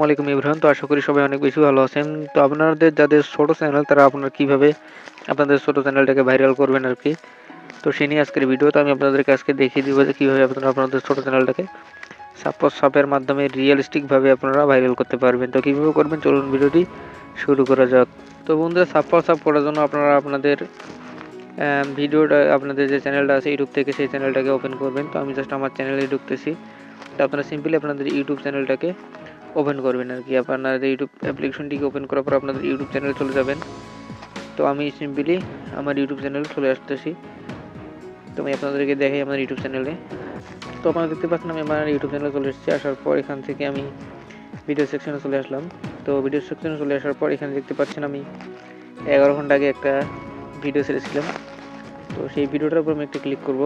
আসসালামু আলাইকুম ইব্রাহিম। তো আশা করি সবাই অনেক বেশি ভালো আছেন। তো আপনাদের যাদের ছোট চ্যানেল তারা আপনারা কীভাবে আপনাদের ছোট চ্যানেলটাকে ভাইরাল করবেন আর কি? তো সে নিয়ে আজকের ভিডিও তো আমি আপনাদেরকে আজকে দেখিয়ে দিব যে কীভাবে আপনারা আপনাদের ছোট চ্যানেলটাকে সাপোজ সাপের মাধ্যমে রিয়েলিস্টিকভাবে আপনারা ভাইরাল করতে পারবেন। তো কীভাবে করবেন? চলুন ভিডিওটি শুরু করা যাক। তো বন্ধুরা সাপোজ সাপ করার জন্য আপনারা আপনাদের ভিডিওটা, আপনাদের যে চ্যানেলটা আছে ইউটিউব থেকে সেই চ্যানেলটাকে ওপেন করবেন। তো আমি জাস্ট আমার চ্যানেলে ঢুকতেছি। তো আপনারা সিম্পলি আপনাদের ইউটিউব চ্যানেলটাকে ওপেন করবেন আর কি। আপনাদের ইউটিউব অ্যাপ্লিকেশনটিকে ওপেন করার পর আপনাদের ইউটিউব চ্যানেলে চলে যাবেন। তো আমি সিম্পলি আমার ইউটিউব চ্যানেলে চলে আসতেছি। তো আমি আপনাদেরকে দেখাই আমার ইউটিউব চ্যানেলে তো আপনারা দেখতে পাচ্ছেন আমি আমার ইউটিউব চ্যানেলে চলে এসেছি। আসার পর এখান থেকে আমি ভিডিও সেকশনে চলে আসলাম। তো ভিডিও সেকশনে চলে আসার পর এখানে দেখতে পাচ্ছেন আমি এগারো ঘণ্টা আগে একটা ভিডিও ছেড়েছিলাম তো সেই ভিডিওটার উপর আমি একটু ক্লিক করব।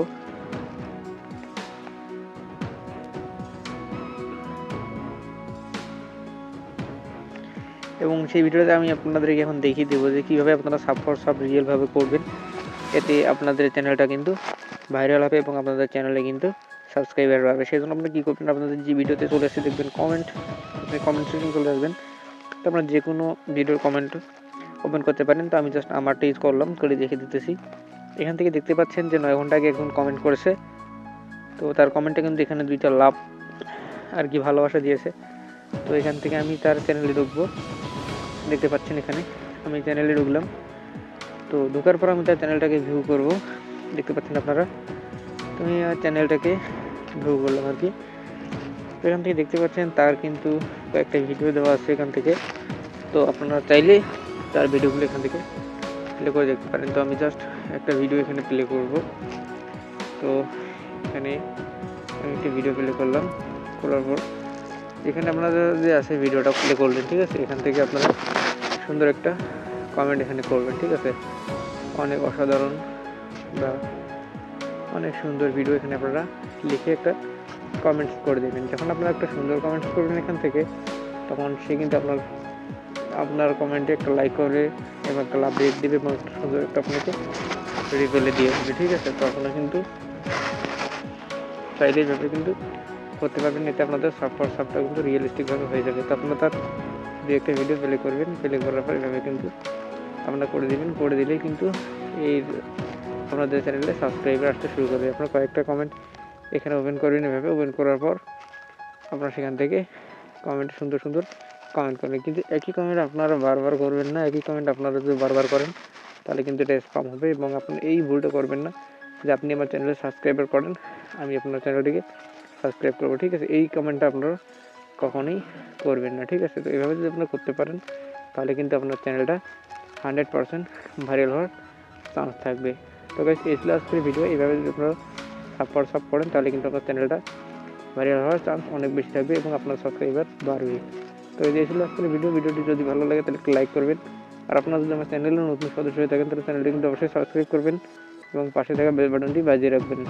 এবং সেই ভিডিওতে আমি আপনাদেরকে এখন দেখিয়ে দেবো যে কীভাবে আপনারা ফর সাব রিয়েলভাবে করবেন। এতে আপনাদের চ্যানেলটা কিন্তু ভাইরাল হবে এবং আপনাদের চ্যানেলে কিন্তু সাবস্ক্রাইবার বাড়বে। সেই জন্য আপনারা কী করবেন? আপনাদের যে ভিডিওতে চলে এসে দেখবেন কমেন্ট আপনি কমেন্ট সেকশন চলে আসবেন। তো আপনারা যে কোনো ভিডিওর কমেন্ট ওপেন করতে পারেন। তো আমি জাস্ট আমারটা ইউজ করলাম, করে দেখে দিতেছি। এখান থেকে দেখতে পাচ্ছেন যে নয় ঘণ্টা আগে একজন কমেন্ট করেছে। তো তার কমেন্টে কিন্তু এখানে দুইটা লাভ আর কি ভালোবাসা দিয়েছে। তো এখান থেকে আমি তার চ্যানেলে ঢুকবো। দেখতে পাচ্ছেন এখানে, আমি চ্যানেলে ঢুকলাম। তো ঢোকার পর আমি তার চ্যানেলটাকে ভিউ করব। দেখতে পাচ্ছেন আপনারা? তো আমি চ্যানেলটাকে ভিউ করলাম আর কি। তো এখান থেকে দেখতে পাচ্ছেন, তার কিন্তু কয়েকটা ভিডিও দেওয়া আছে এখান থেকে। তো আপনারা চাইলে তার ভিডিওগুলো এখান থেকে প্লে করে দেখতে পারেন। তো আমি জাস্ট একটা ভিডিও এখানে প্লে করব। তো এখানে আমি একটা ভিডিও প্লে করলাম, করার পর এখানে আপনাদের যে আছে ভিডিওটা প্লে করলেন, ঠিক আছে? এখান থেকে আপনারা সুন্দর একটা কমেন্ট এখানে করবেন, ঠিক আছে? অনেক অসাধারণ বা অনেক সুন্দর ভিডিও এখানে আপনারা লিখে একটা কমেন্টস করে দেবেন। যখন আপনারা একটা সুন্দর কমেন্টস করবেন এখান থেকে, তখন সে কিন্তু আপনার আপনার কমেন্টে একটা লাইক করে এবং একটা লাভ রেট দেবে এবং একটা সুন্দর একটা আপনাকে রিপেলে দিয়ে দেবে, ঠিক আছে? তো আপনারা কিন্তু চাইলে এইভাবে কিন্তু করতে পারবেন এতে আপনাদের সাপোর্ট সাপটা কিন্তু রিয়েলিস্টিকভাবে হয়ে যাবে। তো আপনারা তার দু একটা ভিডিও প্লে করবেন। প্লে করার পর এভাবে কিন্তু আপনারা করে দিবেন। করে দিলেই কিন্তু এই আপনাদের চ্যানেলে সাবস্ক্রাইবার আসতে শুরু করবে। আপনারা কয়েকটা কমেন্ট এখানে ওপেন করবেন এভাবে। ওপেন করার পর আপনারা সেখান থেকে কমেন্ট সুন্দর সুন্দর কমেন্ট করবেন। কিন্তু একই কমেন্ট আপনারা বারবার করবেন না। একই কমেন্ট আপনারা যদি বারবার করেন, তাহলে কিন্তু এটা স্পাম হবে এবং আপনি এই ভুলটা করবেন না যে আপনি আমার চ্যানেলে সাবস্ক্রাইবার করেন। আমি আপনার চ্যানেলটিকে সাবস্ক্রাইব করব, ঠিক আছে? এই কমেন্টটা আপনারা কখনোই করবেন না, ঠিক আছে? তো এভাবে যদি আপনারা করতে পারেন, তাহলে কিন্তু আপনার চ্যানেলটা হান্ড্রেড পারসেন্ট ভাইরাল হওয়ার চান্স থাকবে। তো গাইস এই ছিল আজকের ভিডিও এইভাবে যদি আপনারা সাপোর্ট সাপ করেন, তাহলে কিন্তু আপনার চ্যানেলটা ভাইরাল হওয়ার চান্স অনেক বেশি থাকবে এবং আপনার সাবস্ক্রাইবার বাড়বে। তো এই ছিল আজকের ভিডিও ভিডিওটি যদি ভালো লাগে, তাহলে একটু লাইক করবেন। আর আপনারা যদি আমার চ্যানেলে নতুন সদস্য হয়ে থাকেন, তাহলে চ্যানেলটি কিন্তু অবশ্যই সাবস্ক্রাইব করবেন এবং পাশে থাকা বেল বাটনটি বাজিয়ে রাখবেন।